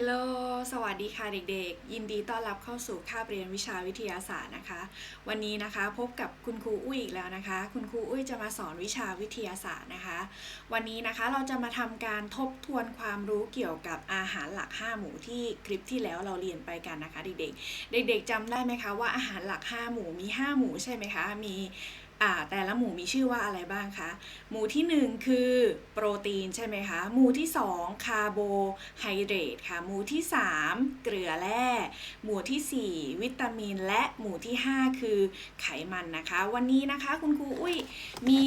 ฮลโลสวัสดีค่ะเด็กๆ ยินดีต้อนรับเข้าสู่คาบเรียนวิชาวิทยาศาสตร์นะคะ วันนี้นะคะพบกับคุณครูอุ้ยอีกแล้วนะคะ คุณครูอุ้ยจะมาสอนวิชาวิทยาศาสตร์นะคะ วันนี้นะคะเราจะมาทำการทบทวนความรู้เกี่ยวกับอาหารหลัก 5 หมู่ที่คลิปที่แล้วเราเรียนไปกันนะคะ เด็กๆ เด็กๆจำได้ไหมคะว่าอาหารหลัก 5 หมู่มี 5 หมู่ใช่ไหมคะ มี แต่ละหมู่มีชื่อว่าอะไรบ้างคะ หมู่ที่ 1 คือโปรตีนใช่ไหมคะ หมู่ที่ 2 คาร์โบไฮเดรตค่ะ หมู่ที่ 3 เกลือแร่ หมู่ทีสี่ 4 วิตามิน และหมู่ที่ 5 คือไขมันนะคะ วันนี้นะคะคุณครูอุ้ยมี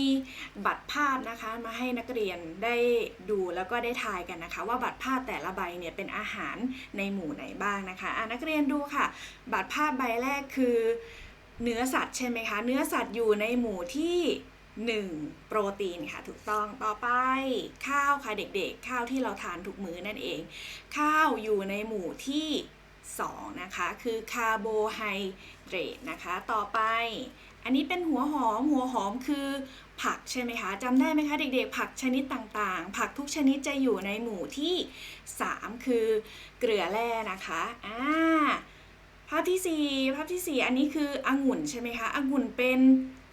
บัตรภาพนะคะมาให้นักเรียนได้ดูแล้วก็ได้ทายกันนะคะ ว่าบัตรภาพแต่ละใบเนี่ยเป็นอาหารในหมู่ไหนบ้างนะคะะนักเรียนดูค่ะ บัตรภาพใบแรกคือ เนื้อสัตว์ใช่ไหมคะ เนื้อสัตว์อยู่ในหมู่ที่ 1 โปรตีนค่ะถูกต้องต่อไป ข้าวค่ะเด็กๆ ข้าวที่เราทานทุกมื้อนั่นเอง ข้าวอยู่ในหมู่ที่ 2 นะคะ คือคาร์โบไฮเดรตนะคะ ต่อไป อันนี้เป็นหัวหอม หัวหอมคือผักใช่ไหมคะจำได้ไหมคะเด็กๆ ผักชนิดต่างๆ ผักทุกชนิดจะอยู่ในหมู่ที่ 3 คือเกลือแร่นะคะอ่า ภาพที่ 4 ภาพทีสี่ 4 อันนี้คือองุ่นใช่ไหมคะองุ่นเป็น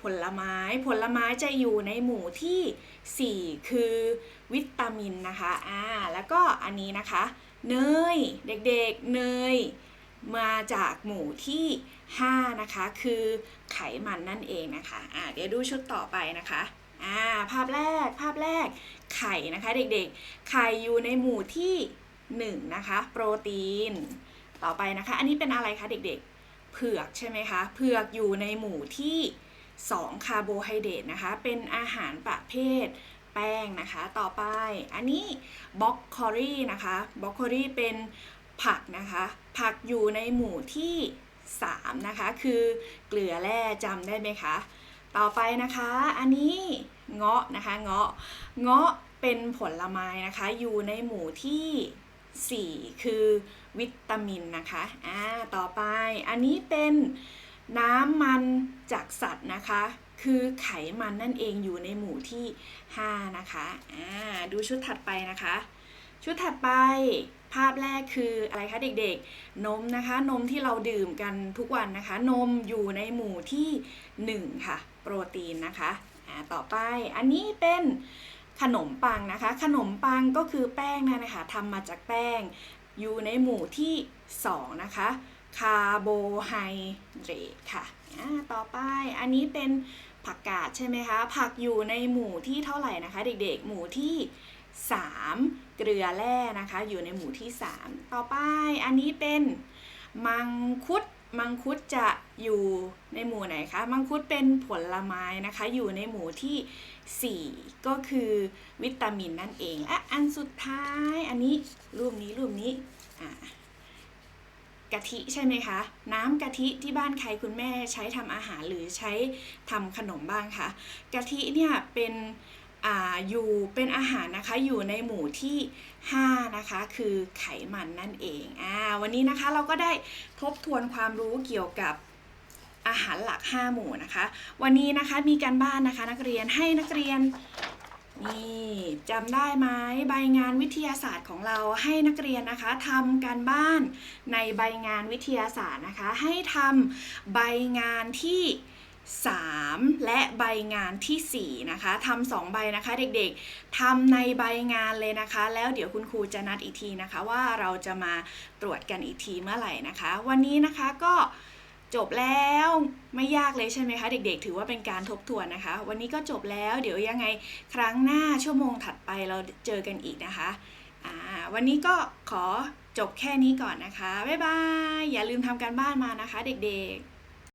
ผลไม้ ผลไม้จะอยู่ในหมู่ที่ 4 คือวิตามินนะคะอ่าแล้วก็อันนี้นะคะ เนย เด็กๆ เนย มาจากหมู่ที่ 5 นะคะ คือไขมันนั่นเองนะคะอ่าเดี๋ยวดูชุดต่อไปนะคะอ่าภาพแรก ภาพแรก ไข่นะคะเด็กๆ ไข่อยู่ในหมู่ที่ 1 นะคะ โปรตีน ต่อไปนะคะ อันนี้เป็นอะไรคะเด็กๆ เผือกใช่ไหมคะ เผือกอยู่ในหมู่ที่ 2 คาร์โบไฮเดรตนะคะ เป็นอาหารประเภทแป้งนะคะ ต่อไป อันนี้บล็อกคอรี่นะคะ บล็อกคอรี่เป็นผักนะคะ ผักอยู่ในหมู่ที่ 3 นะคะ คือเกลือแร่จำได้ไหมคะ ต่อไปนะคะ อันนี้เงาะนะคะ เงาะ เงาะเป็นผลไม้นะคะ อยู่ในหมู่ที่ 4 คือวิตามินนะคะอ่าต่อไปอันนี้เป็นน้ำมันจากสัตว์นะคะ คือไขมันนั่นเองอยู่ในหมู่ที่ 5 นะคะอ่าดูชุดถัดไปนะคะ ชุดถัดไปภาพแรกคืออะไรคะเด็กๆ นมนะคะ นมที่เราดื่มกันทุกวันนะคะ นมอยู่ในหมู่ที่ 1 ค่ะ โปรตีนนะคะอ่าต่อไปอันนี้เป็น ขนมปังนะคะ ขนมปังก็คือแป้งนั่นนะคะทำมาจากแป้ง อยู่ในหมู่ที่ 2 นะคะคาร์โบไฮเดรตค่ะ ต่อไปอันนี้เป็นผักกาดใช่ไหมคะ ผักอยู่ในหมู่ที่เท่าไหร่นะคะ เด็กๆ หมู่ที่ 3 เกลือแร่นะคะ อยู่ในหมู่ที่ 3 ต่อไปอันนี้เป็นมังคุด มังคุดจะอยู่ในหมู่ไหนคะ มังคุดเป็นผลไม้นะคะ อยู่ในหมู่ที่ 4 ก็คือวิตามินนั่นเองและอันสุดท้ายอันนี้รูปนี้รูปนี้อ่ากะทิใช่ไหมคะ น้ำกะทิที่บ้านใครคุณแม่ใช้ทำอาหารหรือใช้ทำขนมบ้างคะ กะทิเนี่ยเป็น ออยู่เป็นอาหารนะคะอยู่ในหมู่ที่ 5 นะคะ คือไขมันนั่นเองอวันนี้นะคะเราก็ได้ทบทวนความรู้เกี่ยวกับอาหารหลัก 5 หมู่นะคะ วันนี้นะคะมีการบ้านนะคะนักเรียนให้นักเรียนนี่จำได้ไหมใบงานวิทยาศาสตร์ของเราให้นักเรียนนะคะทำการบ้านในใบงานวิทยาศาสตร์นะคะ ให้ทำใบงานที่ 3 และใบงานทีสี่ 4 นะคะทำสองใบนะคะเด็กๆทำในใบงานเลยนะคะ แล้วเดี๋ยวคุณครูจะนัดอีกทีนะคะ ว่าเราจะมาตรวจกันอีกทีเมื่อไหร่นะคะ วันนี้นะคะก็จบแล้วไม่ยากเลยใช่ไหมคะ เด็กๆ ถือว่าเป็นการทบทวนนะคะ วันนี้ก็จบแล้วเดี๋ยวยังไงครั้งหน้าชั่วโมงถัดไปเราเจอกันอีกนะคะวันนี้ก็ขอจบแค่นี้ก่อนนะคะ บ๊ายบาย อย่าลืมทำการบ้านมานะคะ เด็กๆ